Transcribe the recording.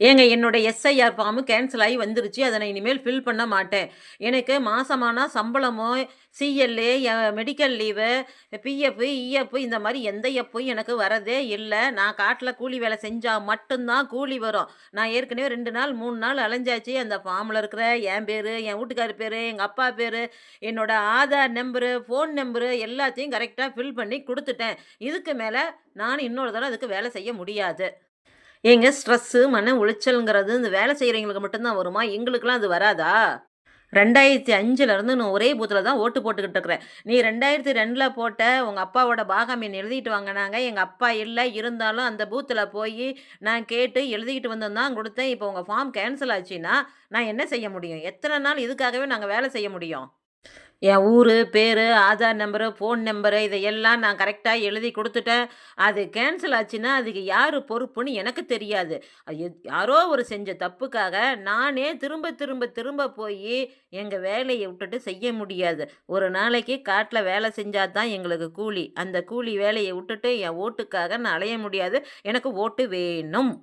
ஏங்க என்னோட SIR form cancel ஆகி வந்துருச்சு. அதை நான் இனிமேல் ஃபில் பண்ண மாட்டேன். எனக்கு மாதமானா சம்பளமோ சிஎல்ஏ மெடிக்கல் லீவு பிஎஃப் இஎஃப் இந்த மாதிரி எந்த எஃப்பும் எனக்கு வரதே இல்லை. நான் காட்டில் கூலி வேலை செஞ்சால் மட்டும்தான் கூலி வரும். நான் ஏற்கனவே ரெண்டு நாள் மூணு நாள் அலைஞ்சாச்சு. அந்த ஃபார்மில் இருக்கிற என் பேர் என் வீட்டுக்கார் பேர் எங்கள் அப்பா பேர் என்னோட ஆதார் நம்பரு ஃபோன் நம்பரு எல்லாத்தையும் கரெக்டாக ஃபில் பண்ணி கொடுத்துட்டேன். இதுக்கு மேலே நான் இன்னொரு தடவை அதுக்கு வேலை செய்ய முடியாது. ஏங்க ஸ்ட்ரெஸ்ஸு மன உளைச்சல்ங்கிறது இந்த வேலை செய்கிறவங்களுக்கு மட்டும்தான் வருமா? எங்களுக்கெல்லாம் அது வராதா? ரெண்டாயிரத்தி அஞ்சுலேருந்து நான் ஒரே பூத்தில் தான் ஓட்டு போட்டுக்கிட்டு இருக்கிறேன். நீ ரெண்டாயிரத்தி ரெண்டில் போட்ட உங்கள் அப்பாவோட பாகமீன் எழுதிட்டு வாங்கினாங்க எங்கள் அப்பா இல்லை இருந்தாலும் அந்த பூத்தில் போய் நான் கேட்டு எழுதிக்கிட்டு வந்து தான் கொடுத்தேன். இப்போ உங்கள் ஃபார்ம் கேன்சல் ஆச்சுன்னா நான் என்ன செய்ய முடியும்? எத்தனை நாள் இதுக்காகவே நாங்கள் வேலை செய்ய முடியும்? என் ஊர் பேர் ஆதார் நம்பரு ஃபோன் நம்பரு இதையெல்லாம் நான் கரெக்டாக எழுதி கொடுத்துட்டேன். அது கேன்சல் ஆச்சுன்னா அதுக்கு யார் பொறுப்புன்னு எனக்கு தெரியாது. யாரோ ஒரு செஞ்ச தப்புக்காக நானே திரும்ப திரும்ப திரும்ப போய் எங்கள் வேலையை விட்டுட்டு செய்ய முடியாது. ஒரு நாளைக்கு காட்டில் வேலை செஞ்சால் தான் எங்களுக்கு கூலி. அந்த கூலி வேலையை விட்டுட்டு என் ஓட்டுக்காக நான் அலைய முடியாது. எனக்கு ஓட்டு வேணும்.